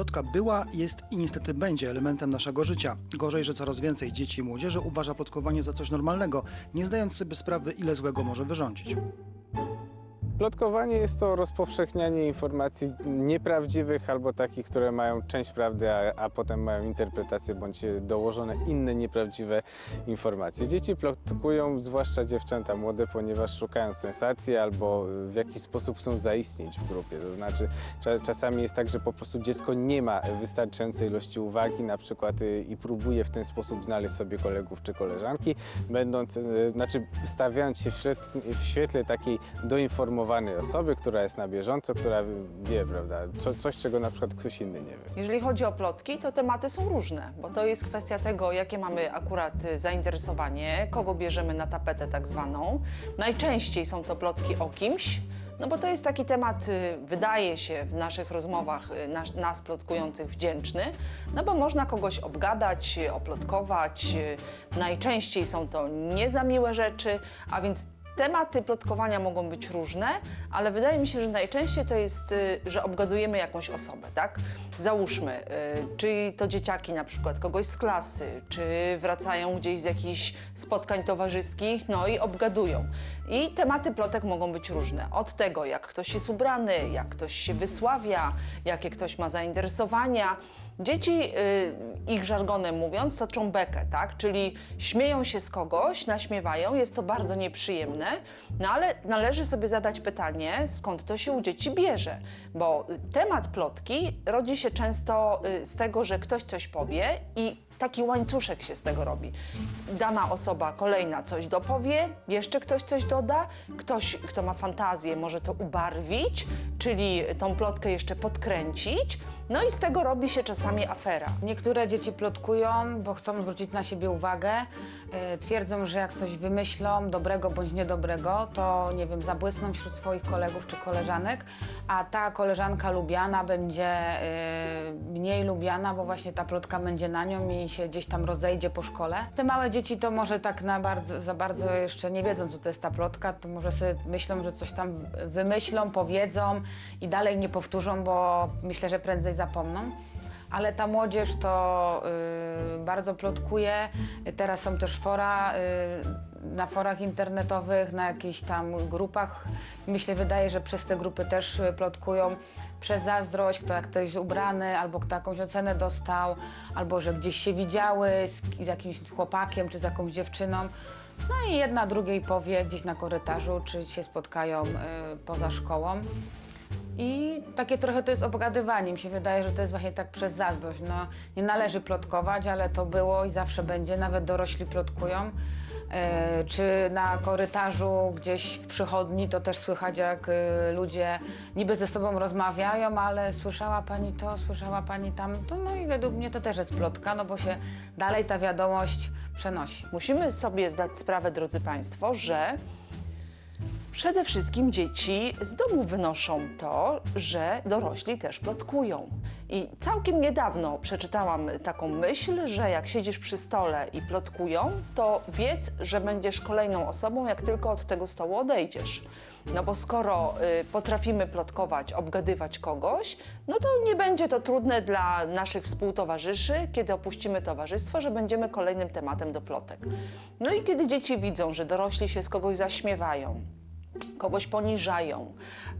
Plotka była, jest i niestety będzie elementem naszego życia. Gorzej, że coraz więcej dzieci i młodzieży uważa plotkowanie za coś normalnego, nie zdając sobie sprawy, ile złego może wyrządzić. Plotkowanie jest to rozpowszechnianie informacji nieprawdziwych albo takich, które mają część prawdy, a, a potem mają interpretację bądź dołożone inne nieprawdziwe informacje. Dzieci plotkują, zwłaszcza dziewczęta młode, ponieważ szukają sensacji albo w jakiś sposób chcą zaistnieć w grupie. To znaczy cza- czasami jest tak, że po prostu dziecko nie ma wystarczającej ilości uwagi na przykład y, i próbuje w ten sposób znaleźć sobie kolegów czy koleżanki, będąc, y, znaczy stawiając się w świetle, w świetle takiej doinformowanej osoby, która jest na bieżąco, która wie, prawda, co, coś, czego na przykład ktoś inny nie wie. Jeżeli chodzi o plotki, to tematy są różne, bo to jest kwestia tego, jakie mamy akurat zainteresowanie, kogo bierzemy na tapetę tak zwaną. Najczęściej są to plotki o kimś, no bo to jest taki temat, y, wydaje się w naszych rozmowach y, nas, nas plotkujących wdzięczny, no bo można kogoś obgadać, y, oplotkować. Najczęściej są to nie za miłe rzeczy, a więc Tematy plotkowania mogą być różne, ale wydaje mi się, że najczęściej to jest, y, że obgadujemy jakąś osobę, tak? Załóżmy, y, czy to dzieciaki na przykład kogoś z klasy, czy wracają gdzieś z jakichś spotkań towarzyskich, no i obgadują. I tematy plotek mogą być różne. Od tego, jak ktoś jest ubrany, jak ktoś się wysławia, jakie ktoś ma zainteresowania. Dzieci, y, ich żargonem mówiąc, toczą bekę, tak? Czyli śmieją się z kogoś, naśmiewają, jest to bardzo nieprzyjemne, no ale należy sobie zadać pytanie, skąd to się u dzieci bierze. Bo y, temat plotki rodzi się często y, z tego, że ktoś coś powie i taki łańcuszek się z tego robi. Dana osoba kolejna coś dopowie, jeszcze ktoś coś doda, ktoś, kto ma fantazję, może to ubarwić, czyli tą plotkę jeszcze podkręcić, no i z tego robi się czasami afera. Niektóre dzieci plotkują, bo chcą zwrócić na siebie uwagę. Yy, Twierdzą, że jak coś wymyślą, dobrego bądź niedobrego, to nie wiem, zabłysną wśród swoich kolegów czy koleżanek, a ta koleżanka lubiana będzie yy, mniej lubiana, bo właśnie ta plotka będzie na nią i się gdzieś tam rozejdzie po szkole. Te małe dzieci to może tak na bardzo, za bardzo jeszcze nie wiedzą, co to jest ta plotka, to może sobie myślą, że coś tam wymyślą, powiedzą i dalej nie powtórzą, bo myślę, że prędzej zapomną ale ta młodzież to y, bardzo plotkuje. Teraz są też fora, y, na forach internetowych, na jakichś tam grupach. Myślę, wydaje, że przez te grupy też plotkują przez zazdrość, kto jak ktoś ubrany, albo kto jakąś ocenę dostał, albo że gdzieś się widziały z, z jakimś chłopakiem czy z jakąś dziewczyną. No i jedna drugiej powie gdzieś na korytarzu, czy się spotkają y, poza szkołą. I takie trochę to jest obgadywanie. Mi się wydaje, że to jest właśnie tak przez zazdrość. No, nie należy plotkować, ale to było i zawsze będzie. Nawet dorośli plotkują. E, czy na korytarzu gdzieś w przychodni to też słychać, jak e, ludzie niby ze sobą rozmawiają, ale słyszała pani to, słyszała pani tamto. No i według mnie to też jest plotka, no bo się dalej ta wiadomość przenosi. Musimy sobie zdać sprawę, drodzy Państwo, że przede wszystkim dzieci z domu wynoszą to, że dorośli też plotkują. I całkiem niedawno przeczytałam taką myśl, że jak siedzisz przy stole i plotkują, to wiedz, że będziesz kolejną osobą, jak tylko od tego stołu odejdziesz. No bo skoro y, potrafimy plotkować, obgadywać kogoś, no to nie będzie to trudne dla naszych współtowarzyszy, kiedy opuścimy towarzystwo, że będziemy kolejnym tematem do plotek. No i kiedy dzieci widzą, że dorośli się z kogoś zaśmiewają, kogoś poniżają,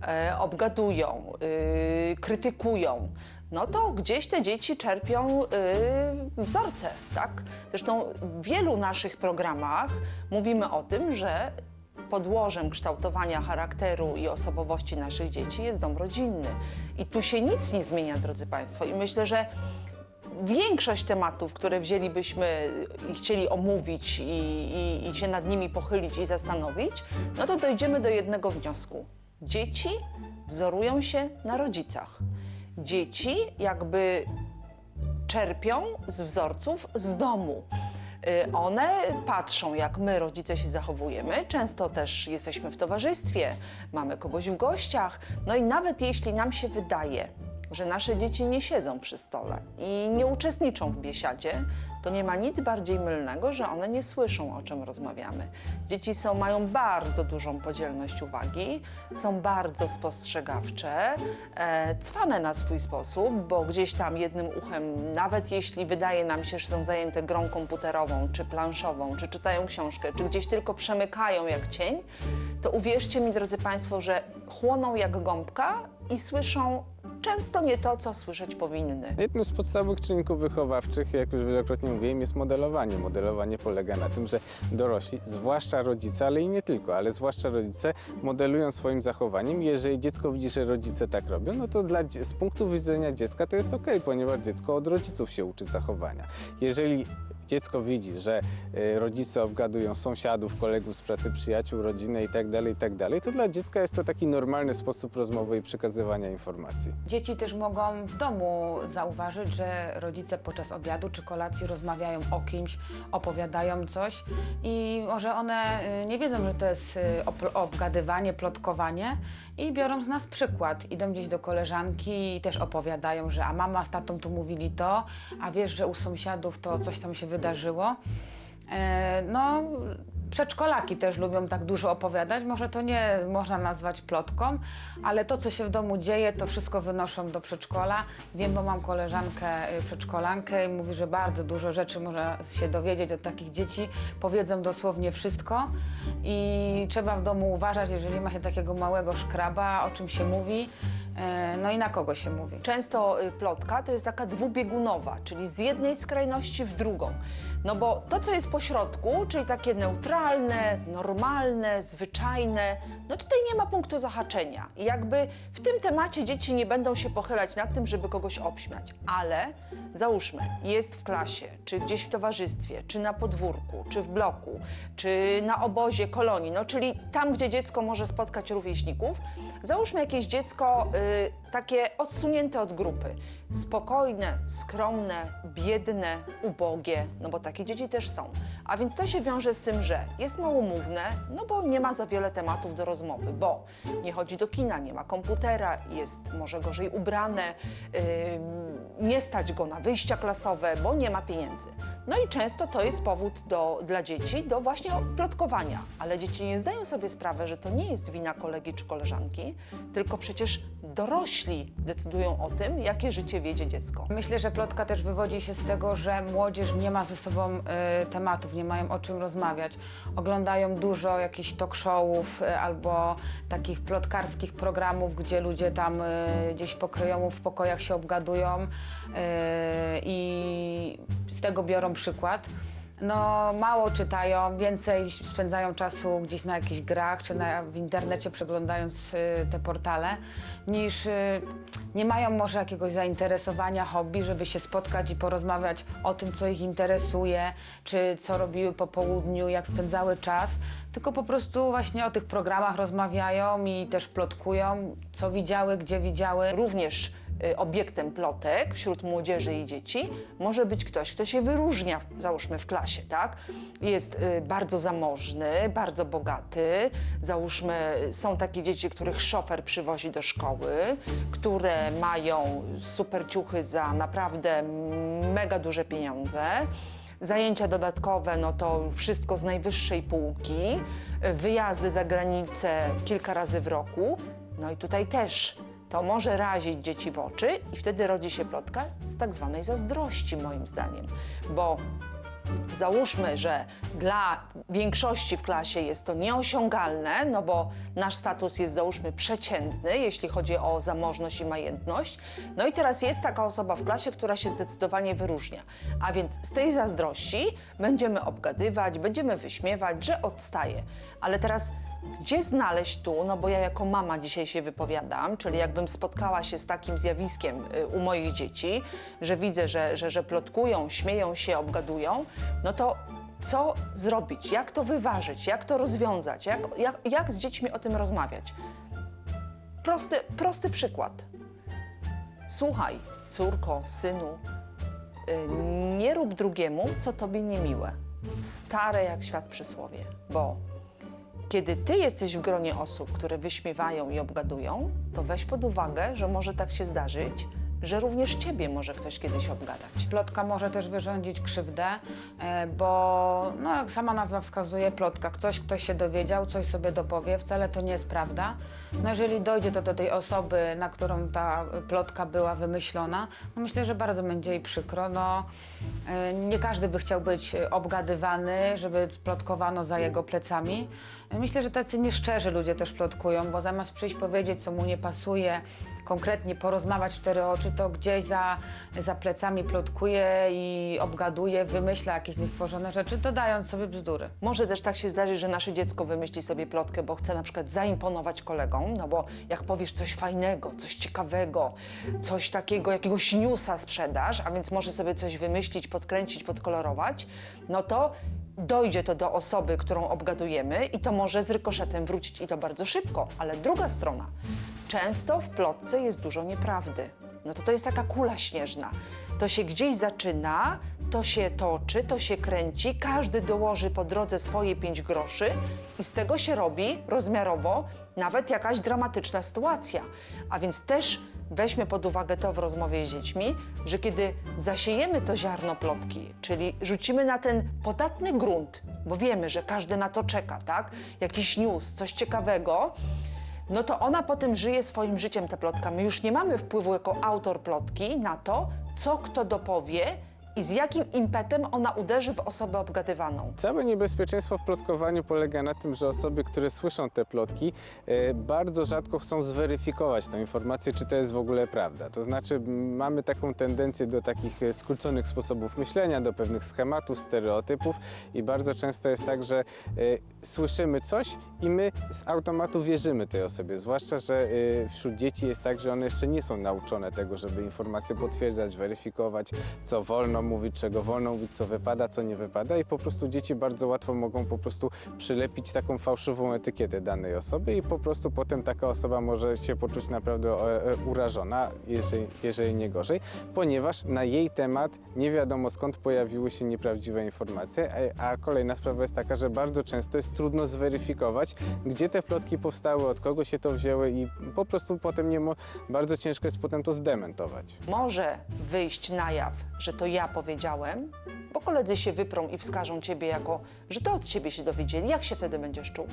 e, obgadują, y, krytykują, no to gdzieś te dzieci czerpią y, wzorce, tak? Zresztą w wielu naszych programach mówimy o tym, że podłożem kształtowania charakteru i osobowości naszych dzieci jest dom rodzinny. I tu się nic nie zmienia, drodzy Państwo. I myślę, że większość tematów, które wzięlibyśmy i chcieli omówić i, i, i się nad nimi pochylić i zastanowić, no to dojdziemy do jednego wniosku. Dzieci wzorują się na rodzicach. Dzieci jakby czerpią z wzorców z domu. Y, One patrzą, jak my, rodzice, się zachowujemy. Często też jesteśmy w towarzystwie, mamy kogoś w gościach. No i nawet jeśli nam się wydaje, że nasze dzieci nie siedzą przy stole i nie uczestniczą w biesiadzie, to nie ma nic bardziej mylnego, że one nie słyszą, o czym rozmawiamy. Dzieci są, mają bardzo dużą podzielność uwagi, są bardzo spostrzegawcze, e, cwane na swój sposób, bo gdzieś tam jednym uchem, nawet jeśli wydaje nam się, że są zajęte grą komputerową, czy planszową, czy czytają książkę, czy gdzieś tylko przemykają jak cień, to uwierzcie mi, drodzy Państwo, że chłoną jak gąbka i słyszą często nie to, co słyszeć powinny. Jednym z podstawowych czynników wychowawczych, jak już wielokrotnie mówiłem, jest modelowanie. Modelowanie polega na tym, że dorośli, zwłaszcza rodzice, ale i nie tylko, ale zwłaszcza rodzice, modelują swoim zachowaniem. Jeżeli dziecko widzi, że rodzice tak robią, no to dla, z punktu widzenia dziecka to jest ok, ponieważ dziecko od rodziców się uczy zachowania. Jeżeli dziecko widzi, że y, rodzice obgadują sąsiadów, kolegów z pracy, przyjaciół, rodzinę itd., itd., to dla dziecka jest to taki normalny sposób rozmowy i przekazywania informacji. Dzieci też mogą w domu zauważyć, że rodzice podczas obiadu czy kolacji rozmawiają o kimś, opowiadają coś i może one y, nie wiedzą, że to jest y, obgadywanie, plotkowanie i biorą z nas przykład. Idą gdzieś do koleżanki i też opowiadają, że a mama z tatą tu mówili to, a wiesz, że u sąsiadów to coś tam się wydarzyło. E, No, przedszkolaki też lubią tak dużo opowiadać. Może to nie można nazwać plotką, ale to, co się w domu dzieje, to wszystko wynoszą do przedszkola. Wiem, bo mam koleżankę y, przedszkolankę i mówi, że bardzo dużo rzeczy można się dowiedzieć od takich dzieci. Powiedzą dosłownie wszystko i trzeba w domu uważać, jeżeli ma się takiego małego szkraba, o czym się mówi, e, no i na kogo się mówi. Często y, plotka to jest taka dwubiegunowa, czyli z jednej skrajności w drugą. No bo to, co jest po środku, czyli takie neutralne, normalne, zwyczajne, no tutaj nie ma punktu zahaczenia. I jakby w tym temacie dzieci nie będą się pochylać nad tym, żeby kogoś obśmiać. Ale załóżmy, jest w klasie, czy gdzieś w towarzystwie, czy na podwórku, czy w bloku, czy na obozie kolonii, no czyli tam, gdzie dziecko może spotkać rówieśników, załóżmy jakieś dziecko y, takie odsunięte od grupy. Spokojne, skromne, biedne, ubogie, no bo takie dzieci też są. A więc to się wiąże z tym, że jest małomówne, no bo nie ma za wiele tematów do rozmowy, bo nie chodzi do kina, nie ma komputera, jest może gorzej ubrane, yy, nie stać go na wyjścia klasowe, bo nie ma pieniędzy. No i często to jest powód do, dla dzieci do właśnie plotkowania. Ale dzieci nie zdają sobie sprawy, że to nie jest wina kolegi czy koleżanki, tylko przecież dorośli decydują o tym, jakie życie wiedzie dziecko. Myślę, że plotka też wywodzi się z tego, że młodzież nie ma ze sobą y, tematów, nie mają o czym rozmawiać. Oglądają dużo jakichś talk showów y, albo takich plotkarskich programów, gdzie ludzie tam y, gdzieś pokryją w pokojach się obgadują y, i z tego biorą przykład. No, mało czytają, więcej spędzają czasu gdzieś na jakichś grach czy na, w internecie przeglądając y, te portale, niż y, nie mają może jakiegoś zainteresowania, hobby, żeby się spotkać i porozmawiać o tym, co ich interesuje, czy co robiły po południu, jak spędzały czas, tylko po prostu właśnie o tych programach rozmawiają i też plotkują, co widziały, gdzie widziały. Również obiektem plotek wśród młodzieży i dzieci może być ktoś, kto się wyróżnia, załóżmy w klasie, tak? Jest y, bardzo zamożny, bardzo bogaty. Załóżmy, są takie dzieci, których szofer przywozi do szkoły, które mają super ciuchy za naprawdę mega duże pieniądze. Zajęcia dodatkowe, no to wszystko z najwyższej półki. Wyjazdy za granicę kilka razy w roku. No i tutaj też to może razić dzieci w oczy i wtedy rodzi się plotka z tak zwanej zazdrości, moim zdaniem. Bo załóżmy, że dla większości w klasie jest to nieosiągalne, no bo nasz status jest załóżmy przeciętny, jeśli chodzi o zamożność i majętność. No i teraz jest taka osoba w klasie, która się zdecydowanie wyróżnia. A więc z tej zazdrości będziemy obgadywać, będziemy wyśmiewać, że odstaje. Ale teraz gdzie znaleźć tu, no bo ja jako mama dzisiaj się wypowiadam, czyli jakbym spotkała się z takim zjawiskiem y, u moich dzieci, że widzę, że, że, że plotkują, śmieją się, obgadują, no to co zrobić? Jak to wyważyć? Jak to rozwiązać? Jak, jak, jak z dziećmi o tym rozmawiać? Prosty, prosty przykład. Słuchaj, córko, synu, y, nie rób drugiemu, co tobie niemiłe. Stare jak świat przysłowie, bo kiedy ty jesteś w gronie osób, które wyśmiewają i obgadują, to weź pod uwagę, że może tak się zdarzyć, że również ciebie może ktoś kiedyś obgadać. Plotka może też wyrządzić krzywdę, e, bo no, jak sama nazwa wskazuje, plotka. Ktoś, ktoś się dowiedział, coś sobie dopowie, wcale to nie jest prawda. No jeżeli dojdzie to do tej osoby, na którą ta plotka była wymyślona, no myślę, że bardzo będzie jej przykro. No, e, nie każdy by chciał być obgadywany, żeby plotkowano za jego plecami. Myślę, że tacy nieszczerzy ludzie też plotkują, bo zamiast przyjść powiedzieć, co mu nie pasuje, konkretnie porozmawiać w cztery oczy, to gdzieś za, za plecami plotkuje i obgaduje, wymyśla jakieś niestworzone rzeczy, dodając sobie bzdury. Może też tak się zdarzyć, że nasze dziecko wymyśli sobie plotkę, bo chce na przykład zaimponować kolegom, no bo jak powiesz coś fajnego, coś ciekawego, coś takiego, jakiegoś newsa sprzedasz, a więc może sobie coś wymyślić, podkręcić, podkolorować, no to dojdzie to do osoby, którą obgadujemy i to może z rykoszetem wrócić i to bardzo szybko. Ale druga strona, często w plotce jest dużo nieprawdy. No to to jest taka kula śnieżna. To się gdzieś zaczyna, to się toczy, to się kręci, każdy dołoży po drodze swoje pięć groszy i z tego się robi rozmiarowo nawet jakaś dramatyczna sytuacja. A więc też weźmy pod uwagę to w rozmowie z dziećmi, że kiedy zasiejemy to ziarno plotki, czyli rzucimy na ten podatny grunt, bo wiemy, że każdy na to czeka, tak? Jakiś news, coś ciekawego, no to ona potem żyje swoim życiem, ta plotka. My już nie mamy wpływu jako autor plotki na to, co kto dopowie i z jakim impetem ona uderzy w osobę obgadywaną. Całe niebezpieczeństwo w plotkowaniu polega na tym, że osoby, które słyszą te plotki, e, bardzo rzadko chcą zweryfikować tę informację, czy to jest w ogóle prawda. To znaczy, mamy taką tendencję do takich e, skróconych sposobów myślenia, do pewnych schematów, stereotypów i bardzo często jest tak, że e, słyszymy coś i my z automatu wierzymy tej osobie. Zwłaszcza, że wśród dzieci jest tak, że one jeszcze nie są nauczone tego, żeby informacje potwierdzać, weryfikować, co wolno mówić, czego wolno mówić, co wypada, co nie wypada i po prostu dzieci bardzo łatwo mogą po prostu przylepić taką fałszywą etykietę danej osoby i po prostu potem taka osoba może się poczuć naprawdę e, e, urażona, jeżeli, jeżeli nie gorzej, ponieważ na jej temat nie wiadomo skąd pojawiły się nieprawdziwe informacje, a, a kolejna sprawa jest taka, że bardzo często jest trudno zweryfikować, gdzie te plotki powstały, od kogo się to wzięły i po prostu potem nie bardzo ciężko jest potem to zdementować. Może wyjść na jaw, że to ja powiedziałem, bo koledzy się wyprą i wskażą ciebie jako, że to od ciebie się dowiedzieli. Jak się wtedy będziesz czuł?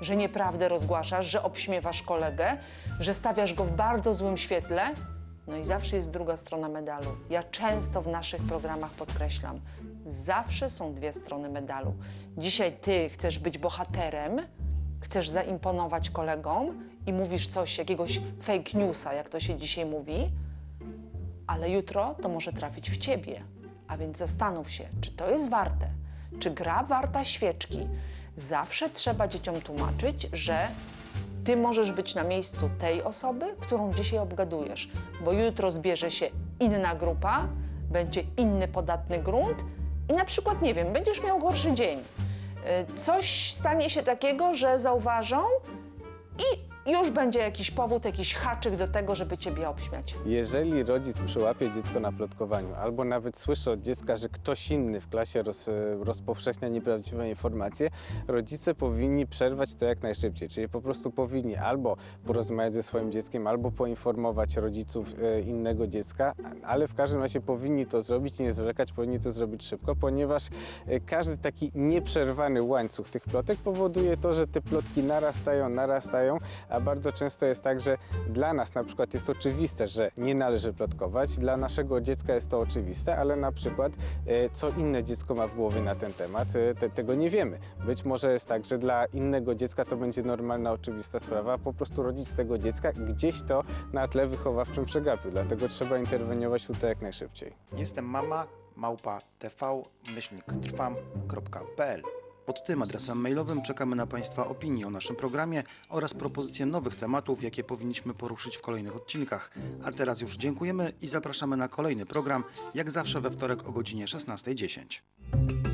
Że nieprawdę rozgłaszasz, że obśmiewasz kolegę, że stawiasz go w bardzo złym świetle? No i zawsze jest druga strona medalu. Ja często w naszych programach podkreślam, zawsze są dwie strony medalu. Dzisiaj ty chcesz być bohaterem, chcesz zaimponować kolegom i mówisz coś, jakiegoś fake newsa, jak to się dzisiaj mówi, ale jutro to może trafić w ciebie. A więc zastanów się, czy to jest warte, czy gra warta świeczki. Zawsze trzeba dzieciom tłumaczyć, że ty możesz być na miejscu tej osoby, którą dzisiaj obgadujesz, bo jutro zbierze się inna grupa, będzie inny podatny grunt i na przykład, nie wiem, będziesz miał gorszy dzień. Y, Coś stanie się takiego, że zauważą i już będzie jakiś powód, jakiś haczyk do tego, żeby ciebie obśmiać. Jeżeli rodzic przyłapie dziecko na plotkowaniu, albo nawet słyszy od dziecka, że ktoś inny w klasie roz, rozpowszechnia nieprawdziwe informacje, rodzice powinni przerwać to jak najszybciej. Czyli po prostu powinni albo porozmawiać ze swoim dzieckiem, albo poinformować rodziców e, innego dziecka, ale w każdym razie powinni to zrobić, nie zwlekać, powinni to zrobić szybko, ponieważ e, każdy taki nieprzerwany łańcuch tych plotek powoduje to, że te plotki narastają, narastają, a bardzo często jest tak, że dla nas na przykład jest oczywiste, że nie należy plotkować, dla naszego dziecka jest to oczywiste, ale na przykład e, co inne dziecko ma w głowie na ten temat, e, te, tego nie wiemy. Być może jest tak, że dla innego dziecka to będzie normalna, oczywista sprawa, po prostu rodzic tego dziecka gdzieś to na tle wychowawczym przegapił, dlatego trzeba interweniować tutaj jak najszybciej. Jestem mama małpa tv myślnik trwam.pl. Pod tym adresem mailowym czekamy na Państwa opinie o naszym programie oraz propozycje nowych tematów, jakie powinniśmy poruszyć w kolejnych odcinkach. A teraz już dziękujemy i zapraszamy na kolejny program, jak zawsze we wtorek o godzinie 16.10.